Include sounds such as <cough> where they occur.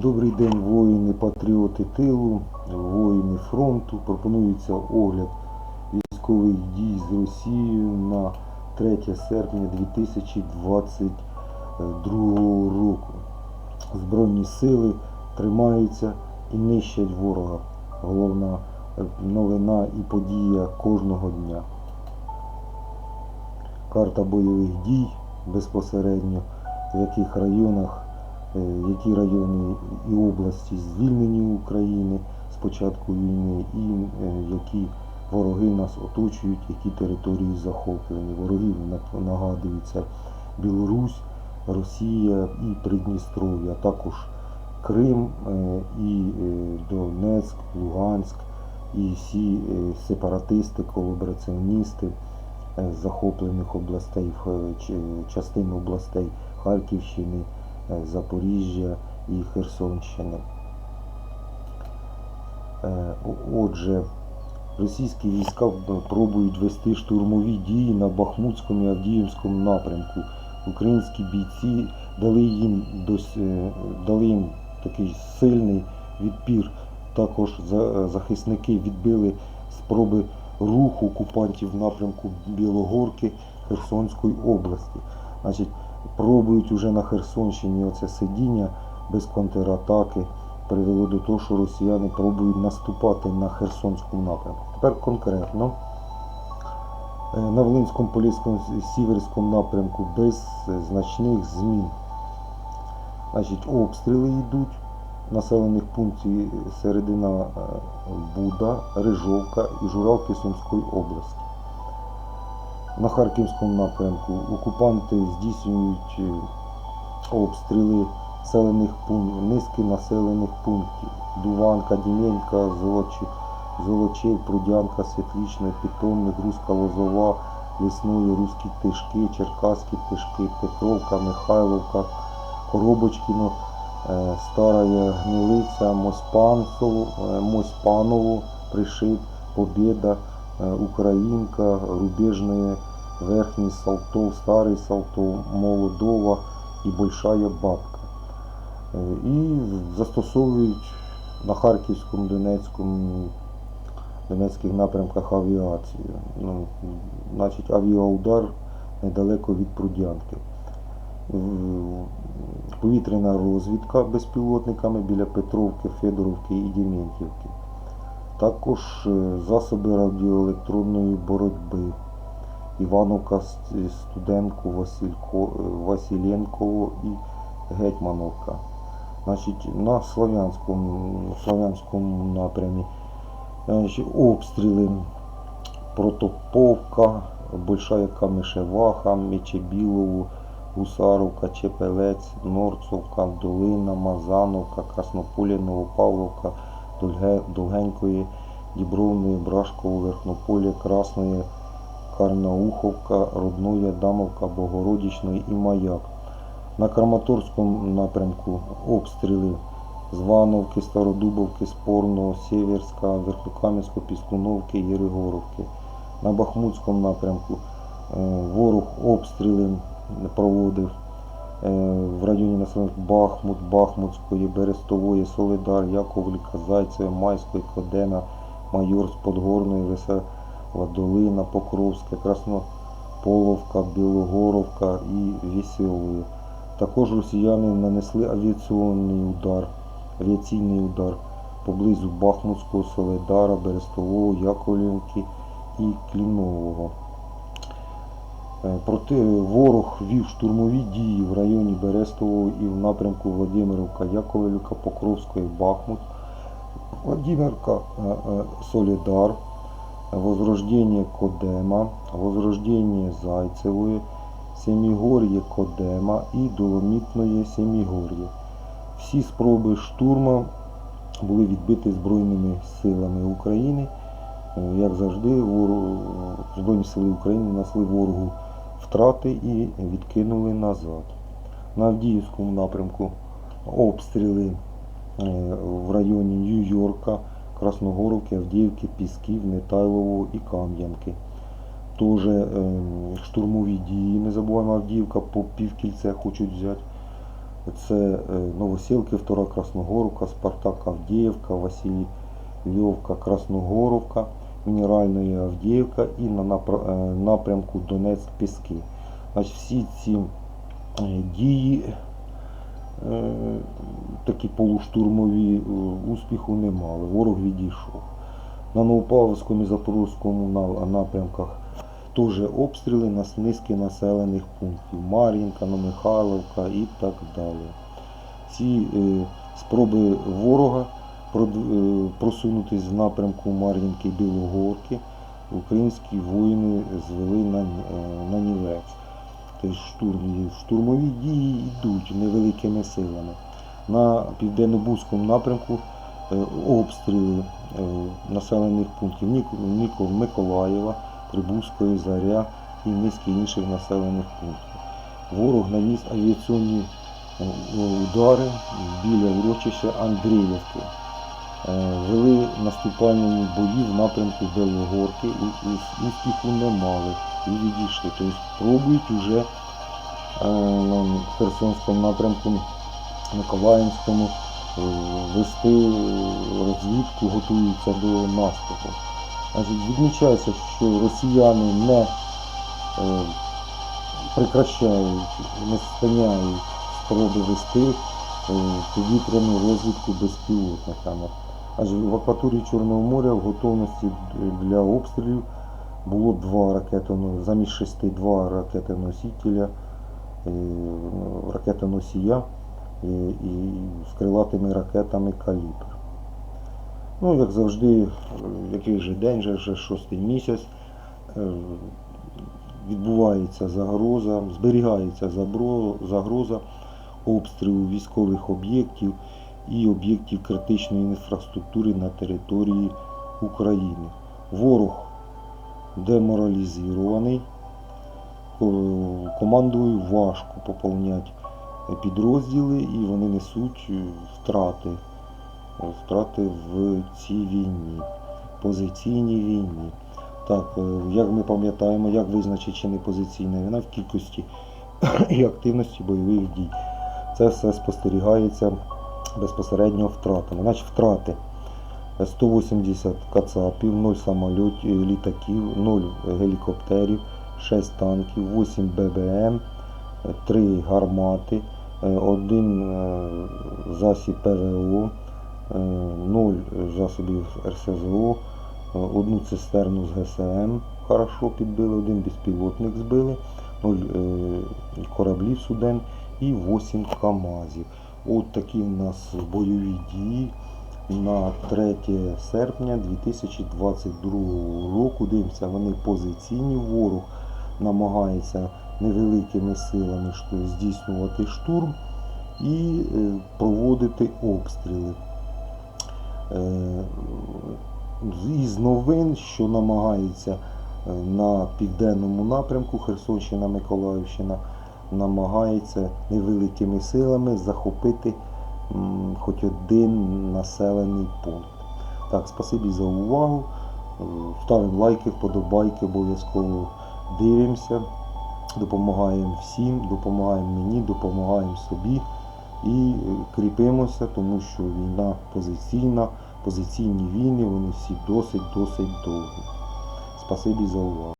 Добрий день, воїни, патріоти тилу, воїни фронту. Пропонується огляд військових дій з Росією на 3 серпня 2022 року. Збройні сили тримаються і нищать ворога. Головна новина і подія кожного дня. Карта бойових дій безпосередньо, в яких районах які райони і області звільнені України з початку війни, і е, які вороги нас оточують, які території захоплені. Ворогів на- нагадуються Білорусь, Росія і Придністров'я, а також Крим е, і е, Донецьк, Луганськ, і всі е, сепаратисти, колабораціоністи е, захоплених областей, частин областей Харківщини, е, Запоріжжя і Херсонщини. Е, Отже, російські війська е, пробують вести штурмові дії на Бахмутському і Авдіївському напрямку. Українські бійці дали їм, дос- е, дали їм такий сильний відпір. Також захисники відбили спроби руху окупантів в напрямку Білогорки Херсонської області. Значить, пробують уже на Херсонщині оце сидіння без контратаки привело до того, що росіяни пробують наступати на Херсонському напрямку. Тепер конкретно е, на Волинському Поліському Сіверському напрямку без е, значних змін. Значить, обстріли йдуть населених пунктів середина е, Буда, Рижовка і Журавки Сумської області. На Харківському напрямку окупанти здійснюють е, обстріли населених пунктів, низки населених пунктів. Дуванка, Дім'янка, Золочі, Золочів, Прудянка, Світлічна, Питомник, Руська Лозова, Лісної, Руські Тишки, Черкаські Тишки, Петровка, Михайловка, Коробочкіно, е, Старая Гнилиця, е, Моспаново, Пришит, Побєда, Українка, Рубежне, Верхній Салтов, Старий Салтов, Молодова і Большая Бабка. Е, І застосовують на Харківському, Донецькому, Донецьких напрямках авіацію. Ну, значить, авіаудар недалеко від Прудянки. Повітряна розвідка безпілотниками біля Петровки, Федоровки і Дементівки. Також е, засоби радіоелектронної боротьби. Івановка, С- Студенко, Василько, е, Василенково і Гетьмановка. Значить, на Слов'янському, Слов'янському напрямі значить, обстріли Протоповка, Большая Камишеваха, Мечебілово, Гусаровка, Чепелець, Норцовка, Долина, Мазановка, Краснополя, Новопавловка, Довгенької, Дібровної, Брашково, Верхнополя, Красної, Карнауховка, Родної, Адамовка, Богородічної і Маяк. На Краматорському напрямку обстріли Звановки, Стародубовки, Спорного, Сєверська, Верхньокам'янського, Піскуновки, Єригоровки. На Бахмутському напрямку е, ворог обстріли проводив е, в районі населених Бахмут, Бахмутської, Берестової, Солидар, Яковліка, Зайцеве, Майської, Кодена, Майорськ, Подгорної, Весела Долина, Покровська, Краснополовка, Білогоровка і Веселою. Також росіяни нанесли авіаційний удар, авіаційний удар поблизу Бахмутського, Соледара, Берестового, Яковлівки і Клінового. Е, Проте ворог вів штурмові дії в районі Берестового і в напрямку Владимировка, Яковлівка, Покровської, Бахмут, Владимирка, е, е, Солідар, Возрождение Кодема, Возрождение Зайцевої, Семігор'є Кодема і Доломітної Семігор'є. Всі спроби штурму були відбиті Збройними силами України. Е, Як завжди, Збройні сили України нанесли ворогу втрати і відкинули назад. На Авдіївському напрямку обстріли е, в районі Нью-Йорка, Красногоровки, Авдіївки, Пісків, Нетайлового і Кам'янки. Теж ем, штурмові дії, не забуваємо, Авдіївка по півкільце хочуть взяти. Це е, Новосілки, Втора Красногоровка, Спартак Авдіївка, Васильівка, Красногоровка, Мінеральної Авдіївка і на е, напрямку Донецьк Піски. Значить, всі ці е, дії е, такі полуштурмові е, успіху не мали. Ворог відійшов. На Новопавловському і Запорозькому напрямках теж обстріли на низки населених пунктів. Мар'їнка, Михайловка і так далі. Ці е, спроби ворога е, в напрямку Мар'їнки і Білогорки українські воїни звели е, на нівець. Тобто штурм, штурмові дії йдуть невеликими силами. На південно-бузькому напрямку е, обстріли е, населених пунктів Миколаєва, Прибузької, Заря і низки інших населених пунктів. Ворог наніс авіаційні е, удари біля урочища Андріївки. Е, Вели наступальні бої в напрямку Белогорки успіху не мали і відійшли. Тобто пробують вже е, на Херсонському напрямку, Миколаївському е, вести розвідку, готуються до наступу. Відмічається, що росіяни не е, прекращають, не спиняють спроби вести е, повітряну розвідку безпілотниками. Аж в акваторії Чорного моря в готовності для обстрілів було два ракетоно, замість шести два ракетоносителя, е, ракетоносія е, і з крилатими ракетами калібр. Ну, як завжди, е, який же день, же, вже шостий місяць, відбувається загроза, зберігається загроза обстрілу військових об'єктів і об'єктів критичної інфраструктури на території України. Ворог деморалізований, командою важко поповнять підрозділи і вони несуть е, втрати втрати в цій війні, позиційній війні. Так, е, як ми пам'ятаємо, як визначить чи не позиційна війна в кількості <clears throat> і активності бойових дій. Це все спостерігається безпосередньо втратами. Значить, втрати 180 кацапів, 0 самольотів, літаків, 0 гелікоптерів, 6 танків, 8 ББМ, 3 гармати, 1 засіб ПВО, 0 засобів РСЗО, е, одну цистерну з ГСМ хорошо підбили, один безпілотник збили, 0 кораблів суден і 8 КАМАЗів. От такі в нас бойові дії на 3 серпня 2022 року. Дивимося, вони позиційні. Ворог намагається невеликими силами здійснювати штурм і е, проводити обстріли. Е, Із новин, що намагаються е, на південному напрямку Херсонщина, Миколаївщина, намагається невеликими силами захопити хоч один населений пункт. Так, спасибі за увагу. Ставимо лайки, вподобайки, обов'язково дивимося, допомагаємо всім, допомагаємо мені, допомагаємо собі і е, кріпимося, тому що війна позиційна, позиційні війни, вони всі досить-досить довгі. Спасибі за увагу.